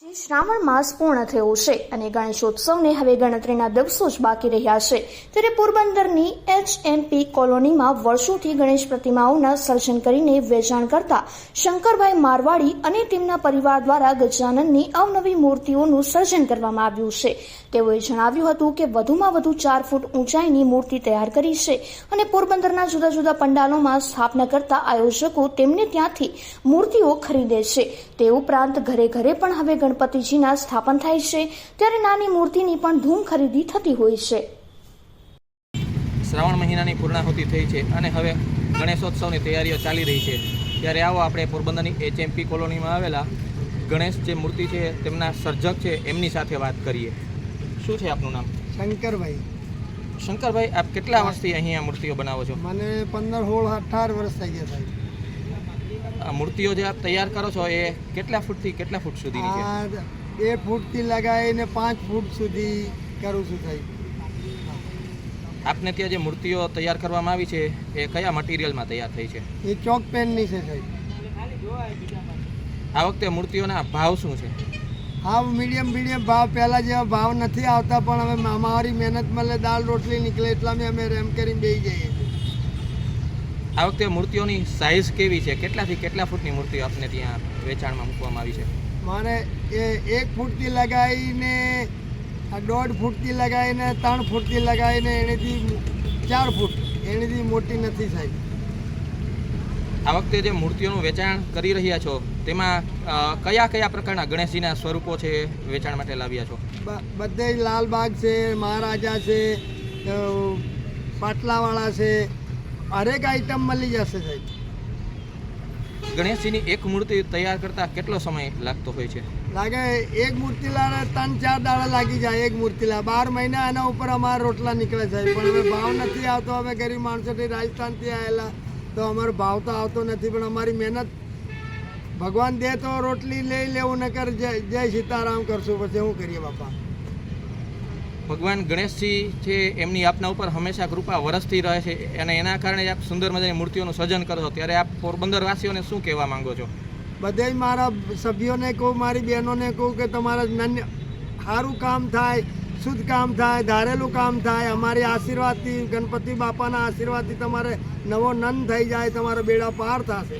શ્રાવણ માસ પૂર્ણ થયો છે અને ગણેશોત્સવને હવે ગણતરીના દિવસો જ બાકી રહ્યા છે. ત્યારે પોરબંદરની એચએમપી કોલોનીમાં વર્ષોથી ગણેશ પ્રતિમાઓના સર્જન કરીને વેચાણ કરતા શંકરભાઈ મારવાડી અને તેમના પરિવાર દ્વારા ગજાનનની અવનવી મૂર્તિઓનું સર્જન કરવામાં આવ્યું છે. તેઓએ જણાવ્યું હતું કે વધુમાં વધુ ચાર ફૂટ ઊંચાઈની મૂર્તિ તૈયાર કરી છે અને પોરબંદરના જુદા જુદા પંડાલોમાં સ્થાપના કરતા આયોજકો તેમને ત્યાંથી મૂર્તિઓ ખરીદે છે. તે ઉપરાંત ઘરે ઘરે પણ હવે ગણપતિજીના સ્થાપન થાય છે ત્યારે નાની મૂર્તિની પણ ધૂમ ખરીદી થતી હોય છે. શ્રાવણ મહિનાની પૂર્ણાહુતિ થઈ છે અને હવે ગણેશોત્સવની તૈયારીઓ ચાલી રહી છે. ત્યારે આવો આપણે પોરબંદરની એચએમપી કોલોનીમાં આવેલા ગણેશ જે મૂર્તિ છે તેમના સર્જક છે એમની સાથે વાત કરીએ. શું છે આપનું નામ? શંકરભાઈ. શંકરભાઈ આપ કેટલા વર્ષથી અહીંયા મૂર્તિઓ બનાવો છો? મને પંદર સોળ અઢાર વર્ષ થઈ ગયા સાહેબ આ મૂર્તિઓ જે આપ તૈયાર કરો છો એ કેટલા ફૂટથી કેટલા ફૂટ સુધીની છે? આ બે ફૂટથી લગાવીને પાંચ ફૂટ સુધી કરું છું થઈ આપને ત્યાં જે મૂર્તિઓ તૈયાર કરવામાં આવી છે એ કયા મટીરિયલમાં તૈયાર થઈ છે? એ ચોક પેનની છે સાહેબ. આ વખતે મૂર્તિઓના ભાવ શું છે? હા મીડિયમ મીડિયમ ભાવ પહેલાં જેવા ભાવ નથી આવતા પણ હવે અમારી મહેનત મળે દાળ રોટલી નીકળે એટલામાં અમે રેમ કરીને બેસી જઈએ છીએ. આ વખતે મૂર્તિઓની સાઇઝ કેવી છે? કેટલાથી કેટલા ફૂટની મૂર્તિઓ આપને ત્યાં વેચાણમાં મૂકવામાં આવી છે? મારે એ એક ફૂટથી લગાવીને દોઢ ફૂટથી લગાવીને ત્રણ ફૂટથી લગાવીને એનેથી ચાર ફૂટ. એનેથી મોટી નથી સાહેબ. આ વખતે જે મૂર્તિઓનું વેચાણ કરી રહ્યા છો તેમાં કયા કયા પ્રકારના ગણેશજીના સ્વરૂપો છે વેચાણ માટે લાવ્યા છો? બધે લાલબાગ છે મહારાજા છે પાટલાવાળા છે હરેક આઈટમ મળી જશે સાહેબ. ગણેશજીની એક મૂર્તિ તૈયાર કરતા કેટલો સમય લાગતો હોય છે? લાગે એક મૂર્તિ લાવે ત્રણ ચાર દાડા લાગી જાય એક મૂર્તિ લા બાર મહિના એના ઉપર અમારા રોટલા નીકળે જાય પણ હવે ભાવ નથી આવતો. હવે ગરીબ માણસોથી રાજસ્થાનથી આવેલા તો અમારો ભાવ તો આવતો નથી. પણ અમારી મહેનત ભગવાન દે તો રોટલી લઈ લેવું નકર જય જય સીતારામ કરશું. પછી શું કરીએ બાપા? ભગવાન ગણેશજી છે, એમની આપના ઉપર હંમેશા કૃપા વરસતી રહે છે અને એના કારણે આપ સુંદર મજાની મૂર્તિઓનું સર્જન કરો છો. ત્યારે આપ પોરબંદર વાસીઓને શું કહેવા માંગો છો? બધા મારા સભ્યોને કહું, મારી બહેનોને કહું કે તમારા નાન્ય સારું કામ થાય, શુદ્ધ કામ થાય, ધારેલું કામ થાય. અમારી આશીર્વાદથી ગણપતિ બાપાના આશીર્વાદથી તમારે નવો નંદ થઈ જાય, તમારો બેડા પાર થશે.